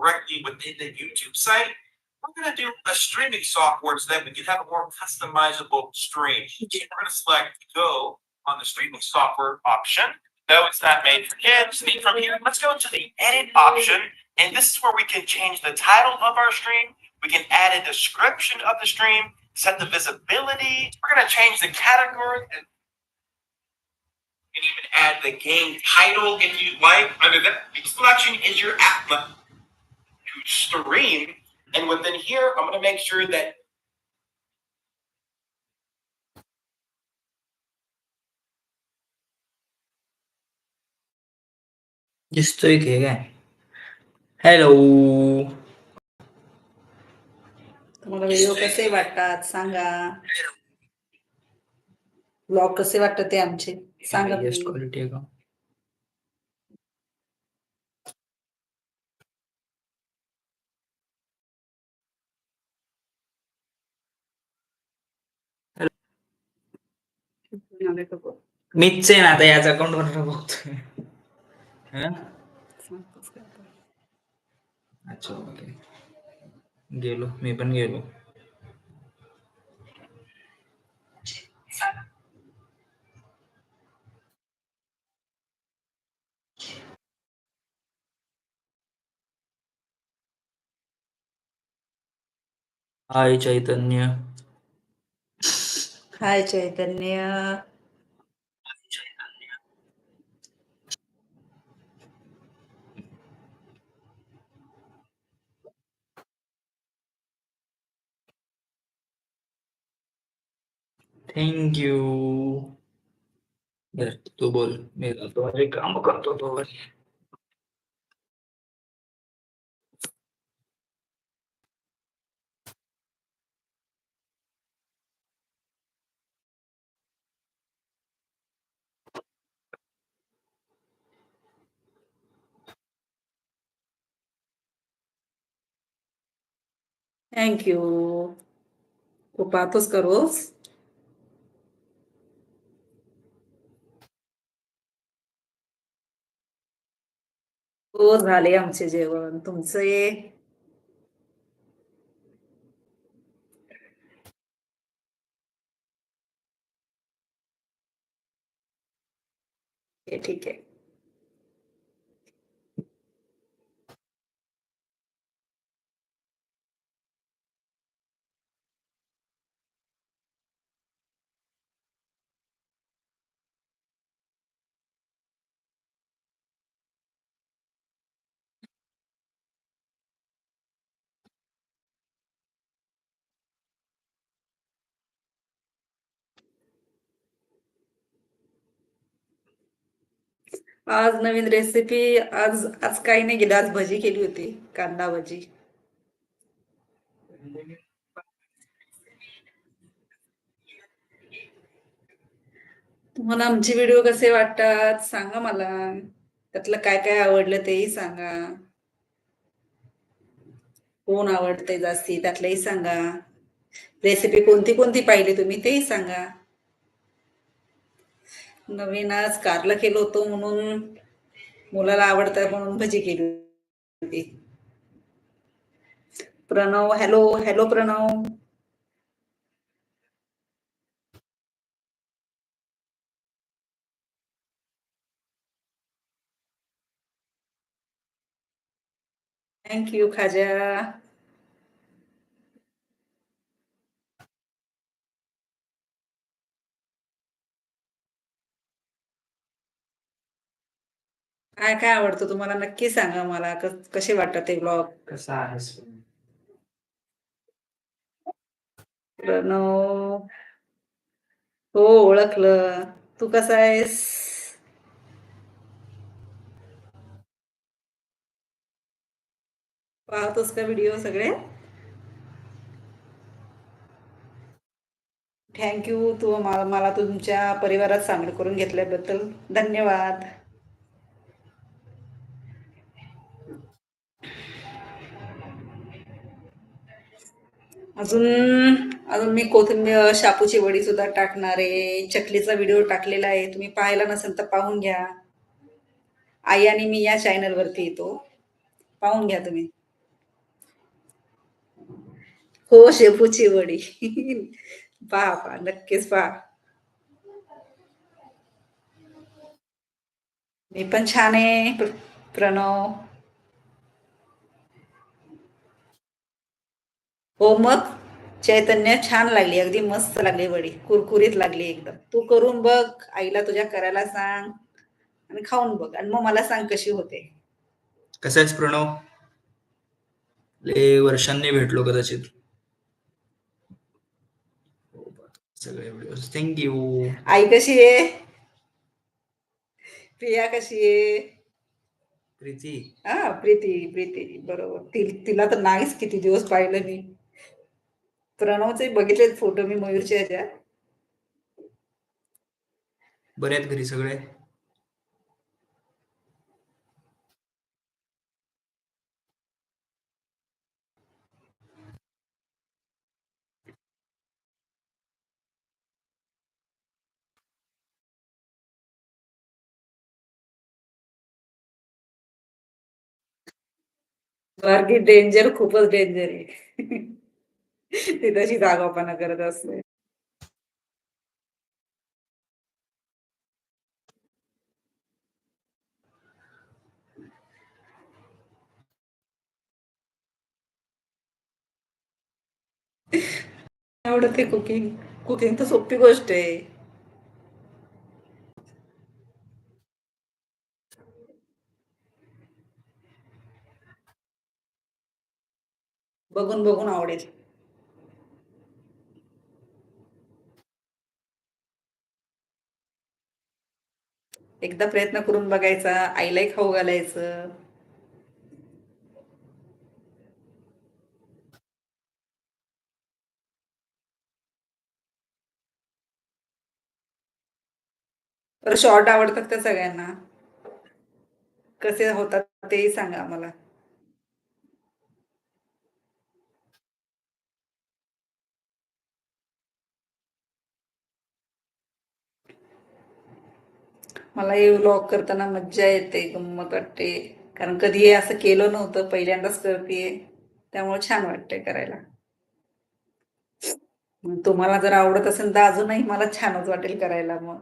directly within the YouTube site. We're gonna do a streaming software so that we can have a more customizable stream. We're gonna select go on the streaming software option. No, it's not made for kids. From here, let's go to the edit option. And this is where we can change the title of our stream. We can add a description of the stream, set the visibility. We're gonna change the category and and even add the game title if you'd like. Under that selection is your app button to stream. And within here, I'm gonna make sure that दिसतोय की काय hello तुम्हाला video कसे वाटतात सांगा blog कसे वाटतात ते आमचे सांगा हायेस्ट please. क्वालिटी आहे का मीच आहे ना आता याच अकाउंट वर बघतोय? हं? अच्छा ओके. गेलो मी पण गेलो. हाय चैतन्य. हाय चैतन्य. थँक यू बर तू बोल मी जातो माझे काम करतो तो थँक्यू तू पाहतोस का रोज रोज झाले आमचे जेवण. तुमचे ठीक आहे. आज नवीन रेसिपी आज आज काही नाही गेली आज भजी केली होती कांदा भजी. तुम्हाला आमचे व्हिडिओ कसे वाटतात? सांगा मला. त्यातलं काय काय आवडलं तेही सांगा. कोण आवडते जास्ती त्यातलंही सांगा. रेसिपी कोणती कोणती पाहिली तुम्ही तेही सांगा. नवीन आज कारलं केलं होतं म्हणून मुलाला आवडतं म्हणून भजी केली होती. Pranav hello hello Pranav. Thank you Khaja. काय काय आवडतं तुम्हाला? नक्की सांगा मला. कसे वाटतात ते ब्लॉग कसा आहेस प्रणव. हो ओळखलं. तू कसा आहेस? पाहतोस का व्हिडिओ सगळे? थँक्यू तू मला मला तुमच्या परिवारात सामील करून घेतल्याबद्दल धन्यवाद. अजून अजून मी कोथिंबीर शापूची वडी सुद्धा टाकणार आहे. चकलीचा व्हिडिओ टाकलेला आहे. तुम्ही पाहायला नसेल तर पाहून घ्या. आई आणि मी या चॅनलवरती येतो. पाहून घ्या तुम्ही. हो शेपूची वडी. पहा पहा नक्कीच पहा. मी पण छान आहे प्रणव. हो मग? चैतन्य छान लागली अगदी मस्त लागली वडी. कुरकुरीत लागली एकदम. तू करून बघ आईला तुझ्या करायला सांग आणि खाऊन बघ. आणि मग मला सांग कशी होते. कसं आहेस प्रणव? लय वर्षांनी भेटलो कदाचित. सगळे थँक्यू आई कशी आहे? प्रिया कशी आहे? प्रीती. हा प्रीती प्रीती. बरोबर. तिला तर नाहीच किती दिवस पाहिलं मी. प्रणवचे बघितलेत फोटो मी मयूरच्या ह्याच्यात बरे आहेत घरी सगळे? डेंजर खूपच डेंजर आहे. ती तशी जागोपणा करत असते. आवडते कुकिंग कुकिंग तर सोपी गोष्ट आहे. बघून बघून आवडेल. एकदा प्रयत्न करून बघायचा आईलाही खाऊ घालायचं. तर शॉर्ट आवडतात का सगळ्यांना? कसे होतात तेही सांगा मला मला हे व्लॉग करताना मज्जा येते गंमत वाटते. कारण कधी हे असं केलं नव्हतं पहिल्यांदाच करते त्यामुळे छान वाटतंय करायला. मग तुम्हाला जर आवडत असेल तर अजूनही मला छानच वाटेल करायला मग.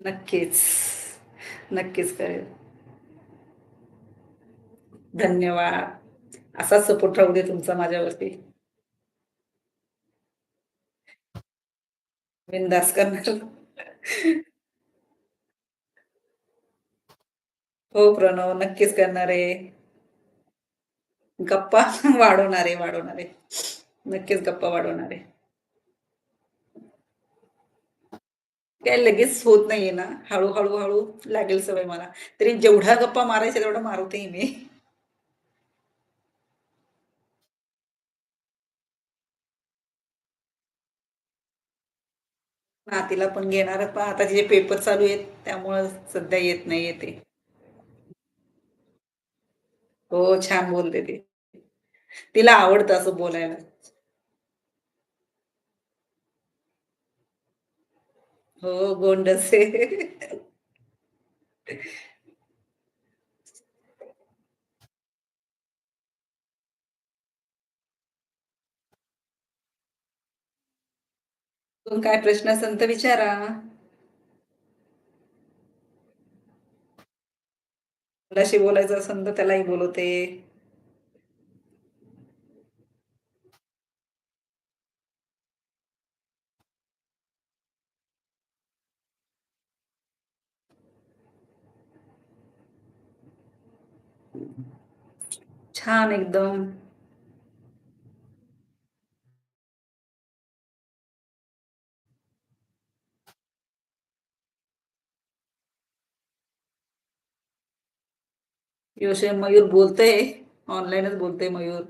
नक्कीच. नक्कीच करेल. धन्यवाद. असाच सपोर्ट राहू दे तुमचा माझ्यावरती. बिंदास करणार. हो प्रणव नक्कीच करणार आहे. गप्पा वाढवणार आहे वाढवणार आहे. नक्कीच गप्पा वाढवणार आहे. काय लगेच होत नाहीये ना. हळूहळू हळू लागेल सवय मला. तरी जेवढा गप्पा मारायचा तेवढं मारवते मी. नातीला पण घेणार पण आता तिचे पेपर चालू आहेत त्यामुळं सध्या येत नाही येते हो छान बोलते ती. तिला आवडतं असं बोलायला. हो गोंडसे. काय प्रश्न असेल तर विचारा. मुलाशी बोलायचं असेल तर त्यालाही बोलवते. छान एकदम. योशे मयूर बोलतय ऑनलाईनच बोलतय मयूर.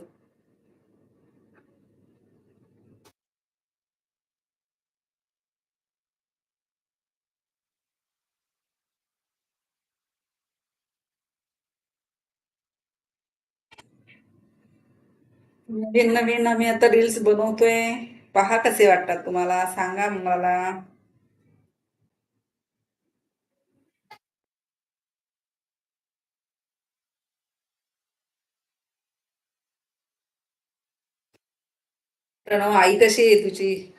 नवीन नवीन आम्ही आता रील्स बनवतोय. पहा कसे वाटतात तुम्हाला? सांगा मला. प्रणव आई कशी आहे तुझी?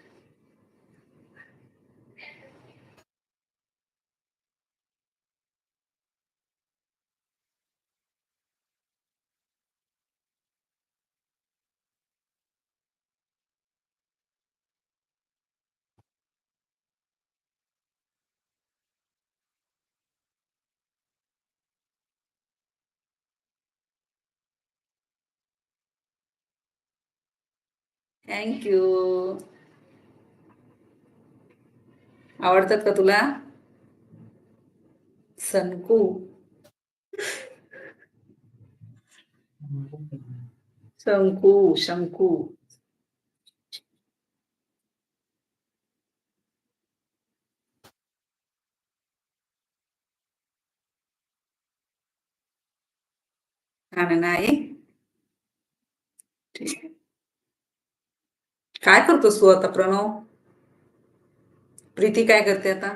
थँक्यू आवडतात का तुला? सनकू. शंकू शंकू. छान नाही ठीक आहे काय करतोस तू आता प्रणव? प्रीती काय करते आता?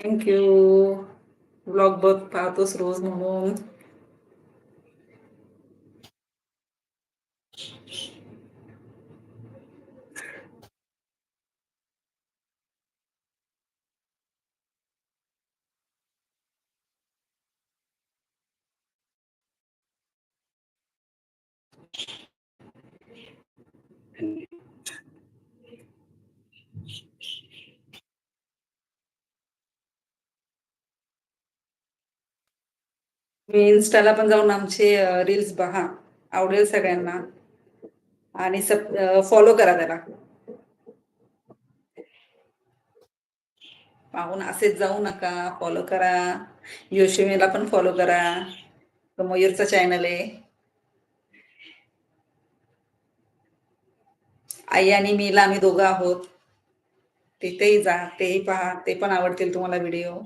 थँक्यू ब्लॉग बघ पाहतोस रोज म्हणून. मी इन्स्टाला पण जाऊन आमचे रील्स बघा. आवडेल सगळ्यांना. आणि सब फॉलो करा त्याला. पाहून असेच जाऊ नका. फॉलो करा. योशिमेला पण फॉलो करा. तो मयूरचा चॅनल आहे. आई आणि मीला आम्ही दोघं आहोत. तिथेही जा तेही पहा ते पण आवडतील तुम्हाला व्हिडिओ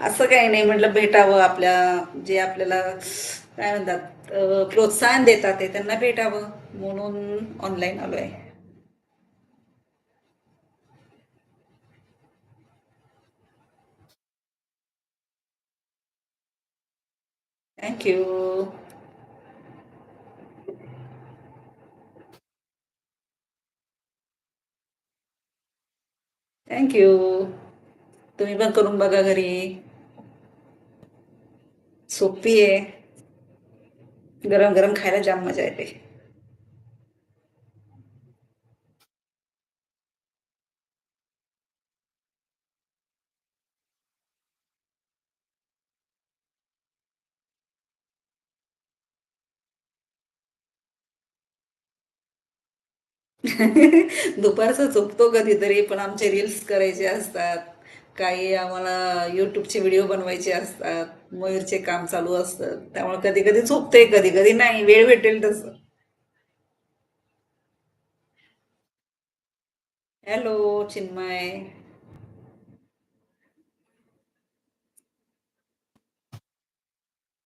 असं काही नाही म्हटलं भेटावं आपल्या जे आपल्याला काय म्हणतात प्रोत्साहन देतात ते त्यांना भेटावं म्हणून ऑनलाईन आहे थँक्यू थँक्यू तुम्ही पण करून बघा घरी सोपी आहे गरम गरम खायला जाम मजा येते दुपारचं झोपतो कधीतरी पण आमचे रील्स करायचे असतात. काही आम्हाला युट्यूबचे व्हिडिओ बनवायचे असतात. मयूरचे काम चालू असतात. त्यामुळे कधी कधी झोपते कधी कधी नाही. वेळ भेटेल तसं. हॅलो चिन्मय.